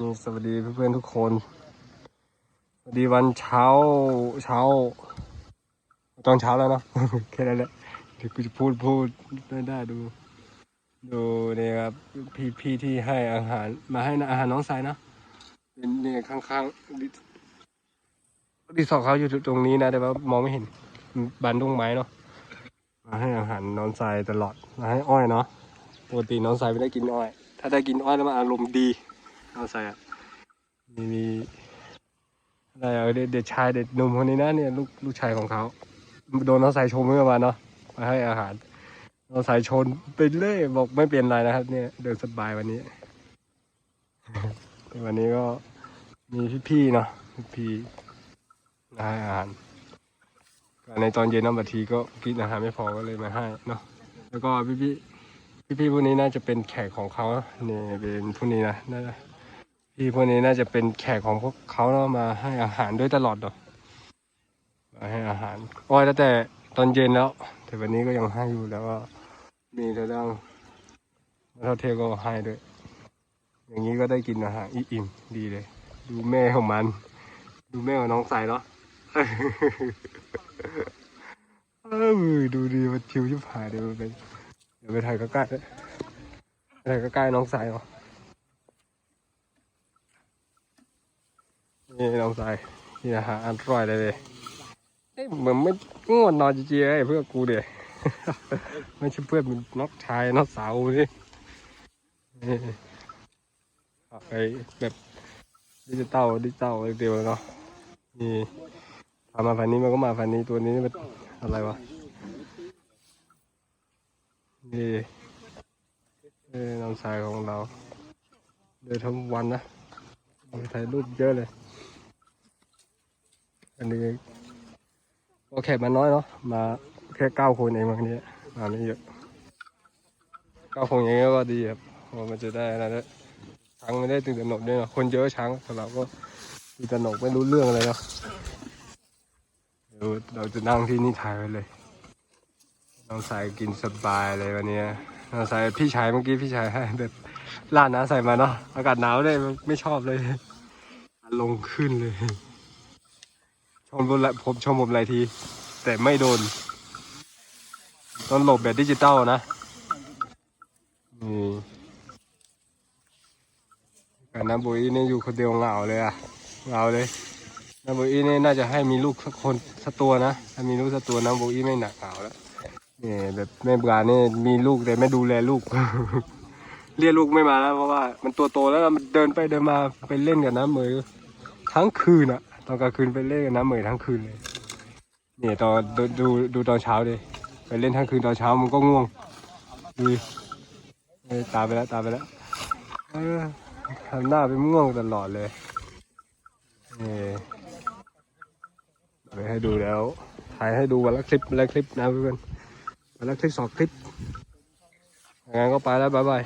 นี่สวัสดีเพื่อนๆทุกคน สวัสดีวันเช้าเช้า ตอนเช้าแล้วเนาะแค่นั้นแหละเดี๋ยวกูจะพูดพูดไม่ได้ดู ดูเนี่ยครับพี่พี่ที่ให้อาหาร มาให้อาหารน้องสายนะเป็นเนี่ยข้างๆรีรีสอร์ทเขาอยู่ตรงนี้นะแต่ว่ามองไม่เห็นบันตรงไม้เนาะมาให้อาหารน้องสายตลอดมาให้อ้อยเนาะปกติน้องสายไม่ได้กินอ้อย ถ้าได้กินอ้อยแล้วมันอารมณ์ดี น้องสายอะมีมีอะไรอะเด็กชายเด็กหนุ่มคนนี้นะเนี่ยลูกลูกชายของเขา โดนน้องสายชมเมื่อวานเนาะมาให้อาหารเราสายชนไปเรื่อยบอกไม่เป็นไรนะครับ เนี่ยเดินสบายวันนี้วันนี้ก็มีพี่ๆเนาะพี่ๆมาให้อาหารในตอนเย็นน้ำบัดทีก็กินอาหารไม่พอก็เลยมาให้เนาะแล้วก็พี่ๆพี่ๆพวกนี้น่าจะเป็นแขกของเขาเนี่ยเป็นพวกนี้นะน่าจะ พี่พวกนี้น่าจะเป็นแขกของพวกเขาเนาะมาให้อาหารด้วยตลอดเนาะมาให้อาหารโอ้ยตั้งแต่ตอนเย็นแล้ว แต่วันนี้ก็ยังให้อยู่แล้วก็มีแต่ดังแล้วเทก็ให้ด้วย อย่างนี้ก็ได้กินอาหารอิ่มๆดีเลย ดูแม่ของมัน ดูแม่ของน้องใสเนาะเออดูดีมันชิวชิบหายเดี๋ยวไปเดี๋ยวไปถ่ายใกล้ๆด้วยถ่ายใกล้ๆน้องใสเนาะ นี่น้องใสนี่อาหารอร่อยเลยเลยเอ้ยเหมือนไม่ง่วงนอนจริงๆไอ้เพื่อนกูเดี๋ยไม่ใช่เพื่อนนน้องชายน้องสาวนี่เอาไปแบบดิจิตอลดิจิตอลเดียวเนาะนี่พามาพันนี้มันก็มาพันนี้ตัวนี้มันอะไรวะนี่น้องชายของเรา เดินทั้งวันนะถ่ายรูปเยอะเลย อันนี้ก็แขกมาน้อยเนาะมาแค่เก้าคนเองวันนี้มาไม่เยอะเก็คงอย่างนี้ก็ดีครับเพราะมันจะได้อะไรนะช้างไม่ได้ตื่นตระหนกด้วยเนอะคนเยอะช้างแต่เราก็ตื่นตระหนกไม่รู้เรื่องอะไรเนาะเดี๋ยวเราจะนั่งที่นี่ถ่ายไว้เลยน้องสายกินสบายเลยวันนี้น้องสายพี่ชายเมื่อกี้พี่ชายให้แบบลาดน้ำใส่มาเนาะอากาศหนาวเลยไม่ชอบเลยลงขึ้นเลย ชมบนละผมชมผมหลายที แต่ไม่โดนต้องหลบแบบดิจิตอลนะนี่การน้ำบุยนี่อยู่คนเดียวเหงาเลยอะเหงาเลยน้ำบุยนี่น่าจะให้มีลูกสักคนสักตัวนะถ้ามีลูกสักตัวน้ำบุยไม่หนักเหงาแล้วนี่แบบแม่ปลานี่มีลูกแต่ไม่ดูแลลูก เรียกลูกไม่มาแล้วเพราะว่า มันตัวโตแล้วมันเดินไปเดินมาไปเล่นกับน้ำเหมยทั้งคืนอะ ตอนกลางคืนไปเล่นกับน้ำเหมยทั้งคืนเลยเนี่ยตอนดูดูดูตอนเช้าดิไปเล่นทั้งคืนตอนเช้ามันก็ง่วงดูตาไปแล้วตาไปแล้วเออทำหน้าเป็นง่วงตลอดเลยนี่ไปให้ดูแล้วถ่ายให้ดูวันละคลิปวันละคลิปนะเพื่อนวันละคลิปสองคลิปงั้นก็ไปแล้วบ๊ายบาย